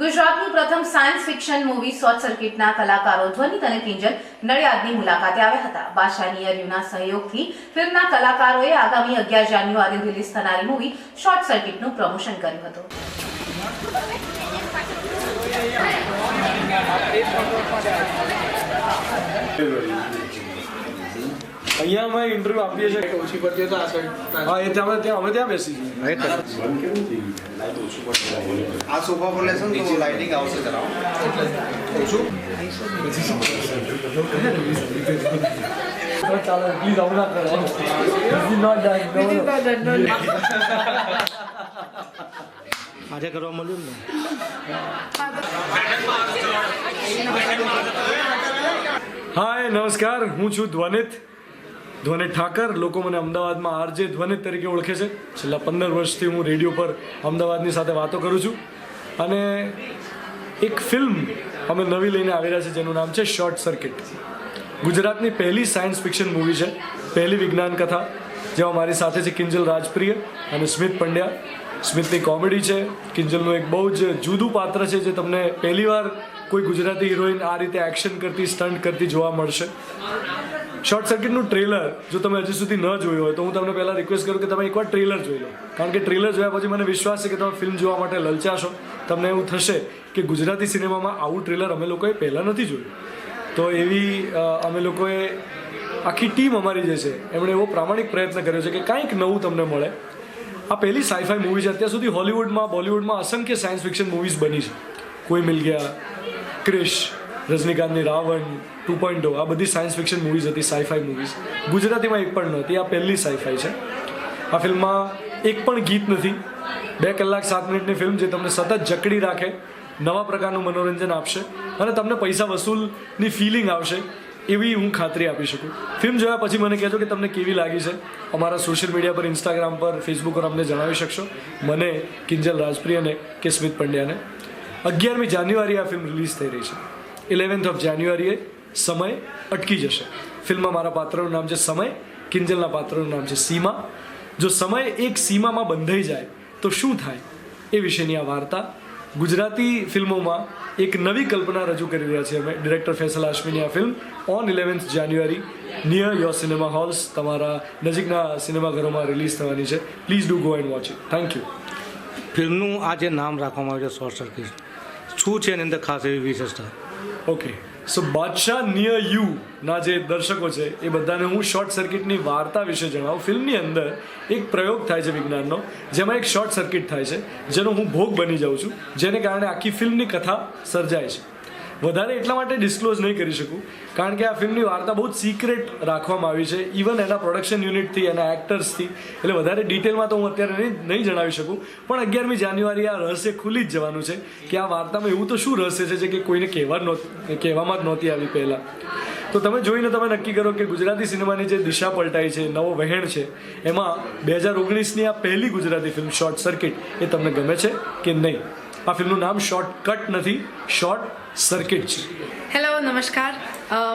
ગુજરાતની પ્રથમ science fiction movie short સર્કિટના કલાકારો ધ્વનિત અને કિંજલ નડિયાદની મુલાકાતે આવ્યા હતા. બાદશાહની અર્યુના સહયોગથી ફિલ્મના કલાકારોએ આગામી અગિયાર જાન્યુઆરી રિલીઝ થનારી મૂવી શોર્ટ સર્કિટનું પ્રમોશન કર્યું હતું. અહીંયા અમે ઇન્ટરવ્યુ આપીએ છીએ. ઓછી પડતી હોય તો આ સાઈડ હા એ ત્યાં અમે ત્યાં અમે ત્યાં બેસી છીએ. આ સોફા પર લેશો ને તો લાઇટિંગ આવશે જરા. ચાલો પ્લીઝ આવું ના કરો. No, no. આજે કરવા મળ્યું ને? હાય નમસ્કાર. હું છું ધ્વનિત. ધ્વનિત ઠાકર, લોકો મને અમદાવાદમાં આરજે ધ્વનિત તરીકે ઓળખે છે. છેલ્લા પંદર વર્ષથી હું રેડિયો પર અમદાવાદની સાથે વાતો કરું છું. અને એક ફિલ્મ અમે નવી લઈને આવી રહ્યા છે જેનું નામ છે શોર્ટ સર્કિટ. ગુજરાતની પહેલી સાયન્સ ફિક્શન મૂવી છે, પહેલી વિજ્ઞાન કથા, જેમાં મારી સાથે છે કિંજલ રાજપ્રિય અને સ્મિત પંડ્યા. સ્મિતની કોમેડી છે, કિંજલનું એક બહુ જ જુદું પાત્ર છે, જે તમને પહેલીવાર કોઈ ગુજરાતી હિરોઈન આ રીતે એક્શન કરતી સ્ટન્ટ કરતી જોવા મળશે. શોર્ટ સર્કિટનું ટ્રેલર, જો તમે હજી સુધી ન જોયું હોય, તો હું તમને પહેલાં રિક્વેસ્ટ કરું કે તમે એકવાર ટ્રેલર જોઈ લો. કારણ કે ટ્રેલર જોયા પછી મને વિશ્વાસ છે કે તમે ફિલ્મ જોવા માટે લલચાશો. તમને એવું થશે કે ગુજરાતી સિનેમામાં આવું ટ્રેલર અમે લોકોએ પહેલાં નથી જોયું. તો એવી અમે લોકોએ આખી ટીમ અમારી જે છે, એમણે એવો પ્રામાણિક પ્રયત્ન કર્યો છે કે કાંઈક નવું તમને મળે. આ પહેલી સાઇફાઈ મૂવી છે. અત્યાર સુધી હોલિવૂડમાં બોલિવૂડમાં અસંખ્ય સાયન્સ ફિક્શન મૂવીઝ બની છે. કોઈ મિલ ગયા, ક્રિશ રજનીકાંતની રાવણ ટુ પોઈન્ટ આ બધી સાયન્સ ફિક્શન મૂવીઝ હતી સાઈફાઈ મૂવીઝ ગુજરાતીમાં એક પણ નહોતી આ પહેલી સાઈફાઈ છે. આ ફિલ્મમાં એક પણ ગીત નથી. બે કલાક સાત મિનિટની ફિલ્મ જે તમને સતત જકડી રાખે, નવા પ્રકારનું મનોરંજન આપશે અને તમને પૈસા વસૂલની ફિલિંગ આવશે એવી હું ખાતરી આપી શકું. ફિલ્મ જોયા પછી મને કહેજો કે તમને કેવી લાગી છે. અમારા સોશિયલ મીડિયા પર ઇન્સ્ટાગ્રામ પર ફેસબુક પર અમને જણાવી શકશો. મને, કિંજલ રાજપ્રિયને કે સ્મિત પંડ્યાને. અગિયારમી જાન્યુઆરી આ ફિલ્મ રિલીઝ થઈ રહી છે. ઇલેવન્થ ઓફ જાન્યુઆરીએ સમય અટકી જશે. ફિલ્મમાં મારા પાત્રનું નામ છે સમય, કિંજલના પાત્રનું નામ છે સીમા. જો સમય એક સીમામાં બંધાઈ જાય, તો શું થાય? એ વિશેની આ વાર્તા ગુજરાતી ફિલ્મોમાં એક નવી કલ્પના રજૂ કરી રહ્યા છીએ અમે. ડિરેક્ટર ફેસલ હાશમીની આ film on eleventh January near your cinema halls તમારા નજીકના સિનેમાઘરોમાં રિલીઝ થવાની છે. Please do go and watch it thank you ફિલ્મનું આ જે નામ રાખવામાં આવ્યું છે શોર્ટ સર્કિટ શું છે એની અંદર ખાસ એવી વિશેષતા? ઓકે સો બાદશાહ નિયર યુ ના જે દર્શકો છે, એ બધાને હું શોર્ટ સર્કિટની વાર્તા વિશે જણાવું. ફિલ્મની અંદર એક પ્રયોગ થાય છે વિજ્ઞાનનો, જેમાં એક શોર્ટ સર્કિટ થાય છે, જેનો હું ભોગ બની જાઉં છું, જેને કારણે આખી ફિલ્મની કથા સર્જાય છે. વધારે એટલા માટે ડિસ્ક્લોઝ નહીં કરી શકું. કારણ કે આ ફિલ્મની વાર્તા બહુ જ સિક્રેટ રાખવામાં આવી છે. ઇવન એના પ્રોડક્શન યુનિટથી એના એક્ટર્સથી એટલે વધારે ડિટેલમાં તો હું અત્યારે નહીં જણાવી શકું. પણ અગિયારમી જાન્યુઆરી આ રહસ્ય ખુલી જ જવાનું છે કે આ વાર્તામાં એવું તો શું રહસ્ય છે જે કે કોઈને કહેવા કહેવામાં જ નહોતી આવી પહેલાં. તો તમે જોઈને તમે નક્કી કરો કે ગુજરાતી સિનેમાની જે દિશા પલટાઈ છે, નવો વહેણ છે, એમાં બે હજાર ઓગણીસની આ પહેલી ગુજરાતી ફિલ્મ શોર્ટ સર્કિટ એ તમને ગમે છે કે નહીં? આ ફિલ્મનું નામ શોર્ટ કટ નથી શોર્ટ સર્કિટ છે. હેલો નમસ્કાર.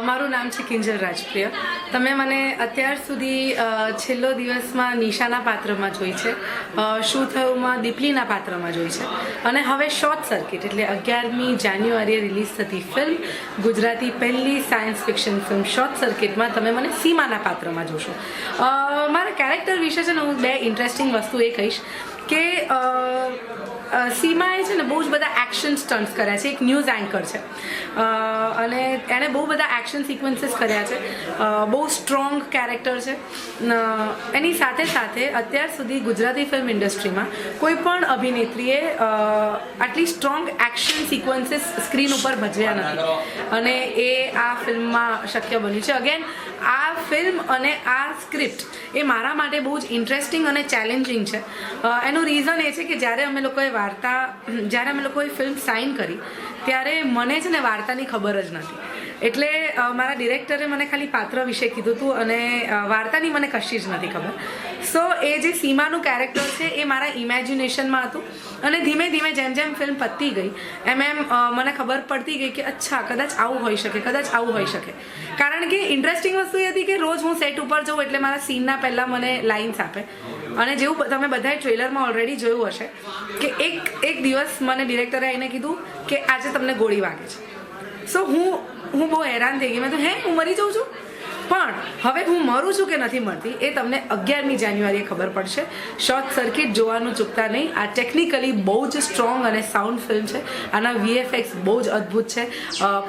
મારું નામ છે કિંજલ રાજપ્રિય. તમે મને અત્યાર સુધી છેલ્લો દિવસમાં નિશાના પાત્રમાં જોઈ છે શું થયુંમાં દીપલીના પાત્રમાં જોઈ છે. અને હવે શોર્ટ સર્કિટ એટલે અગિયારમી જાન્યુઆરીએ રિલીઝ થતી ફિલ્મ ગુજરાતી પહેલી સાયન્સ ફિક્શન ફિલ્મ શોર્ટ સર્કિટમાં તમે મને સીમાના પાત્રમાં જોશો. મારા કેરેક્ટર વિશે છે ને હું બે ઇન્ટરેસ્ટિંગ વસ્તુ એ કહીશ. કે સીમાએ છે ને બહુ જ બધા એક્શન સ્ટન્ટ્સ કર્યા છે. એક ન્યૂઝ એન્કર છે. અને એણે બહુ બધા એક્શન સિક્વન્સીસ કર્યા છે. બહુ સ્ટ્રોંગ કેરેક્ટર છે. એની સાથે સાથે અત્યાર સુધી ગુજરાતી ફિલ્મ ઇન્ડસ્ટ્રીમાં કોઈ પણ અભિનેત્રીએ આટલી સ્ટ્રોંગ એક્શન સિક્વન્સીસ સ્ક્રીન ઉપર ભજવ્યા નથી. અને એ આ ફિલ્મમાં શક્ય બન્યું છે. અગેન આ ફિલ્મ અને આ સ્ક્રિપ્ટ એ મારા માટે બહુ જ ઇન્ટરેસ્ટિંગ અને ચેલેન્જિંગ છે. અ, એનું રીઝન એ છે કે જ્યારે અમે લોકોએ વાર્તા, જ્યારે અમે લોકોએ ફિલ્મ સાઇન કરી, ત્યારે મને છે ને વાર્તાની ખબર જ નથી. એટલે મારા ડિરેક્ટરે મને ખાલી પાત્ર વિશે કીધું હતું અને વાર્તાની મને કશી જ નથી ખબર. સો એ જે સીમાનું કેરેક્ટર છે, એ મારા ઇમેજિનેશનમાં હતું અને ધીમે ધીમે જેમ જેમ ફિલ્મ પતી ગઈ, એમ એમ મને ખબર પડતી ગઈ કે અચ્છા, કદાચ આવું હોઈ શકે, કદાચ આવું હોઈ શકે. કારણ કે ઇન્ટરેસ્ટિંગ વસ્તુ એ હતી કે રોજ હું સેટ ઉપર જાઉં એટલે મારા સીનના પહેલાં મને લાઇન્સ આપે. અને જેવું તમે બધાએ ટ્રેલરમાં ઓલરેડી જોયું હશે કે એક એક દિવસ મને ડિરેક્ટરે આવીને કીધું કે આજે તમને ગોળી વાગે છે. સો હું હું બહુ હેરાન થઈ ગઈ. મેં તો હે, હું મરી જાઉં છું? પણ હવે હું મરું છું કે નથી મળતી એ તમને અગિયારમી જાન્યુઆરીએ ખબર પડશે. શોર્ટ સર્કિટ જોવાનું ચૂકતા નહીં. આ ટેકનિકલી બહુ જ સ્ટ્રોંગ અને સાઉન્ડ ફિલ્મ છે. આના વીએફએક્સ બહુ જ અદ્ભુત છે.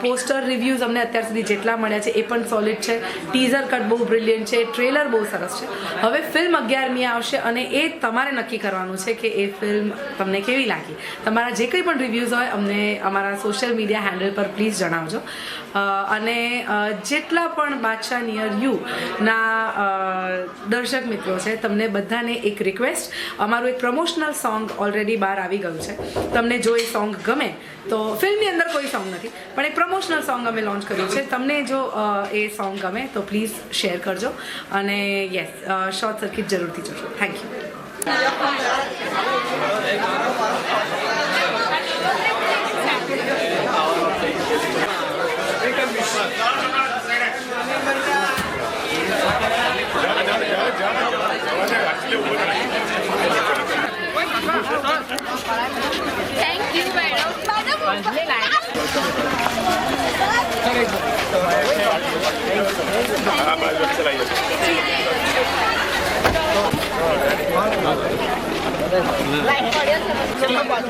પોસ્ટર રિવ્યૂઝ અમને અત્યાર સુધી જેટલા મળ્યા છે એ પણ સોલિડ છે. ટીઝર કટ બહુ બ્રિલિયન્ટ છે. ટ્રેલર બહુ સરસ છે. હવે ફિલ્મ અગિયારમી આવશે અને એ તમારે નક્કી કરવાનું છે કે એ ફિલ્મ તમને કેવી લાગી. તમારા જે કંઈ પણ રિવ્યૂઝ હોય અમને અમારા સોશિયલ મીડિયા હેન્ડલ પર પ્લીઝ જણાવજો. અને જેટલા પણ બાદશાહ નિયર યુ ના દર્શક મિત્રો છે, તમને બધાને એક રિક્વેસ્ટ અમારું એક પ્રમોશનલ સોંગ ઓલરેડી બહાર આવી ગયું છે. તમને જો એ સોંગ ગમે, તો ફિલ્મની અંદર કોઈ સોંગ નથી, પણ એક પ્રમોશનલ સોંગ અમે લોન્ચ કર્યું છે. તમને જો એ સોંગ ગમે, તો પ્લીઝ શેર કરજો. અને યસ શોર્ટ સર્કિટ જરૂરથી જોજો. Thank you Thank you bà Đức. Bà Đức không phải